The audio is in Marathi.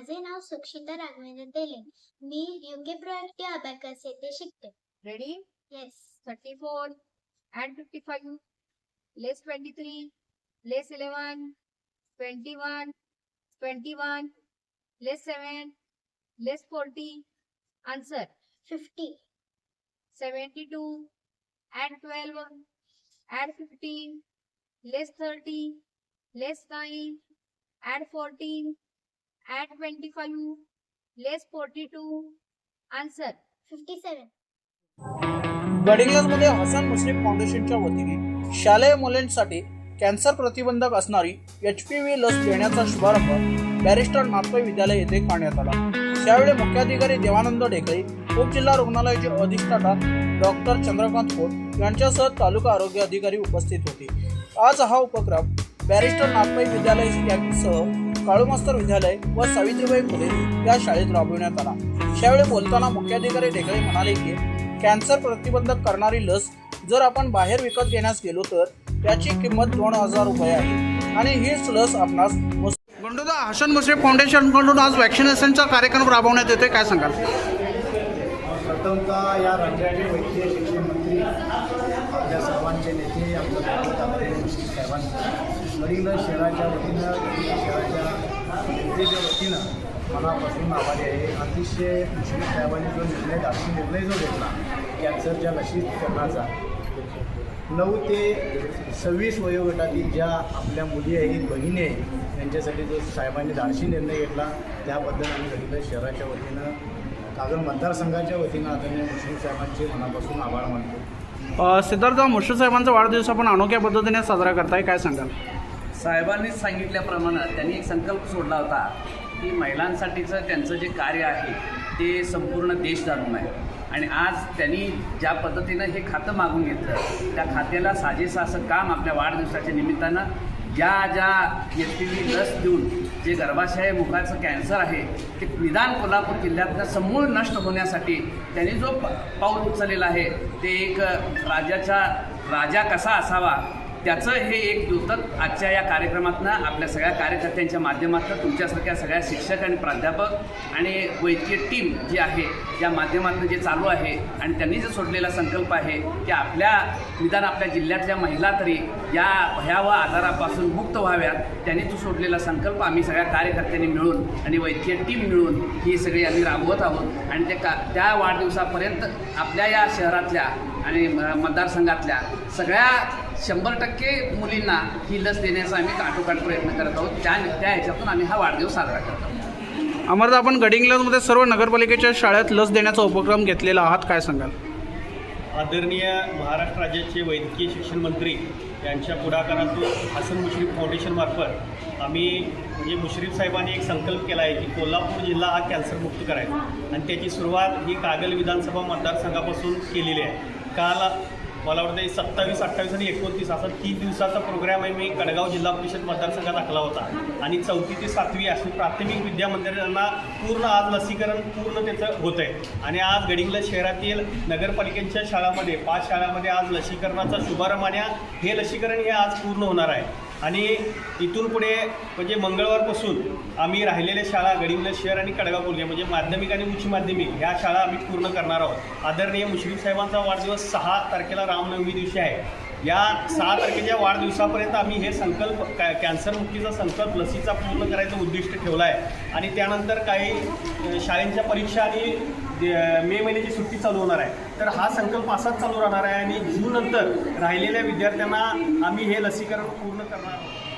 माझे नाव सुक्षिता राघवेंद्र तेले. मी युके प्रोजेक्ट अबॅकस येथे शिकते. Ready yes thirty four and fifty five less twenty three less eleven twenty one twenty one less seven less forty answer fifty seventy two and twelve and fifteen less thirty less nine and fourteen Add 25. Less 42. Answer. Fifty seven गडिंग्लजमध्ये Hasan मुस्लिम फाउंडेशनच्या वतीने शालेय मुलांसाठी कॅन्सर प्रतिबंधक असणारी एच पी व्ही लस देण्याचा शुभारंभ बॅरिस्टर नाथपै विद्यालय येथे करण्यात आला त्यावेळी मुख्याधिकारी देवानंद ढेकळे उपजिल्हा रुग्णालयाचे अधिष्ठाता डॉक्टर चंद्रकांत खोत यांच्यासह तालुका आरोग्य अधिकारी उपस्थित होते आज हा उपक्रम बॅरिस्टर नाथपै विद्यालय यांसह काळूमास्तर विद्यालय व सावित्रीबाई फुले या शाळेत राबविण्यात आला. त्यावेळी बोलताना मुख्याधिकारी ढेकळे म्हणाले की कॅन्सर प्रतिबंधक करणारी लस जर आपण बाहेर विकत घेण्यास गेलो तर त्याची किंमत दोन हजार रुपये आहे आणि हीच लस आपणास गुंडोदा हसन मुश्रीफ फाउंडेशनकडून आज वॅक्सिनेशनचा कार्यक्रम राबवण्यात येते. काय सांगाल? प्रथमतः या राज्याचे वैद्यकीय शिक्षण मंत्री आपल्या सर्वांचे नेते साहेबांचं. गडिंग्लज शहराच्या वतीनं शहराच्या जनतेच्या वतीनं मनापासून आभारी आहे. अतिशय मुश्रीफ साहेबांनी जो निर्णय दाखवून निर्णय जो घेतला कॅन्सरच्या लसीकरणाचा नऊ ते सव्वीस वयोगटातील ज्या आपल्या मुली आहेत बहिणी आहेत त्यांच्यासाठी जो साहेबांनी धाडशी निर्णय घेतला त्याबद्दल आम्ही गडिंग्लज शहराच्या वतीनं कागल मतदारसंघाच्या वतीनं आदरणीय मुस्लिम साहेबांचे मनापासून आभार मानतो. सिद्धार्थ मुश्रीफ साहेबांचा वाढदिवस आपण अनोख्या पद्धतीने साजरा करताय काय सांगाल? साहेबांनीच सांगितल्याप्रमाणे त्यांनी एक संकल्प सोडला होता की महिलांसाठीचं त्यांचं जे कार्य आहे ते संपूर्ण देश जाणून आहे. आणि आज त्यांनी ज्या पद्धतीनं हे खातं मागून घेतलं त्या खात्याला साजेसं असं काम आपल्या वाढदिवसाच्या निमित्तानं ज्या ज्या व्यक्तींनी लस देऊन जे गर्भाशय मुखाचं कॅन्सर आहे ते निदान कोल्हापूर जिल्ह्यातनं समूळ नष्ट होण्यासाठी त्यांनी जो प पाऊल उचललेला आहे ते एक राज्याचा राजा कसा असावा त्याचं हे एक द्योतक आजच्या या कार्यक्रमातनं आपल्या सगळ्या कार्यकर्त्यांच्या माध्यमातून तुमच्यासारख्या सगळ्या शिक्षक आणि प्राध्यापक आणि वैद्यकीय टीम जी आहे या माध्यमातून जे चालू आहे आणि त्यांनी जो सोडलेला संकल्प आहे की आपल्या निदान आपल्या जिल्ह्यातल्या महिला तरी या भयावह आजारापासून मुक्त व्हाव्यात. त्यांनी तो सोडलेला संकल्प आम्ही सगळ्या कार्यकर्त्यांनी मिळून आणि वैद्यकीय टीम मिळून ही सगळी आम्ही राबवत आहोत. आणि ते का त्या वाढदिवसापर्यंत आपल्या या शहरातल्या आणि म- मतदारसंघातल्या सगळ्या शंभर टक्के मुलींना ही लस देण्याचा आम्ही काठोकाठ प्रयत्न करत आहोत. त्या त्या ह्याच्यातून आम्ही हा वाढदिवस साजरा करत आहोत. अमरदा आपण गडिंग्लजमध्ये सर्व नगरपालिकेच्या शाळेत लस देण्याचा उपक्रम घेतलेला आहात. काय सांगाल? आदरणीय महाराष्ट्र राज्याचे वैद्यकीय शिक्षण मंत्री यांच्या पुढाकारातून हसन मुश्रीफ फाउंडेशनमार्फत आम्ही म्हणजे मुश्रीफ साहेबांनी एक संकल्प केला आहे की कोल्हापूर जिल्हा हा कॅन्सरमुक्त करायचा. आणि त्याची सुरुवात ही कागल विधानसभा मतदारसंघापासून केलेली आहे. काल मला वाटतं सत्तावीस अठ्ठावीस आणि एकोणतीस असा तीन दिवसाचा प्रोग्राम आहे. मी कडगाव जिल्हा परिषद मतदारसंघात आखला होता. आणि चौथी ते सातवी अशी प्राथमिक विद्यामंदिरांना पूर्ण आज लसीकरण पूर्ण त्याचं होतं आहे आणि आज गडिंग्लज शहरातील नगरपालिकेच्या शाळामध्ये पाच शाळामध्ये आज लसीकरणाचा शुभारंभ आणि हे लसीकरण हे आज पूर्ण होणार आहे. आणि इथून पुढे म्हणजे मंगळवारपासून आम्ही राहिलेल्या शाळा गडिंग्लज शहर आणि कडगाव म्हणजे माध्यमिक आणि उच्च माध्यमिक ह्या शाळा आम्ही पूर्ण करणार आहोत. आदरणीय मुश्रीफ साहेबांचा वाढदिवस सहा तारखेला रामनवमी दिवशी आहे. या सहा तारखेच्या वाढदिवसापर्यंत आम्ही हे संकल्प कॅ कॅन्सरमुक्तीचा संकल्प लसीचा पूर्ण करायचं उद्दिष्ट ठेवला आहे. आणि त्यानंतर काही शाळेंच्या परीक्षा आणि मे महिन्याची सुट्टी चालू होणार आहे. तर हा संकल्प असाच चालू राहणार आहे आणि जून नंतर राहिलेल्या विद्यार्थ्यांना आम्ही हे लसीकरण पूर्ण करणार आहोत.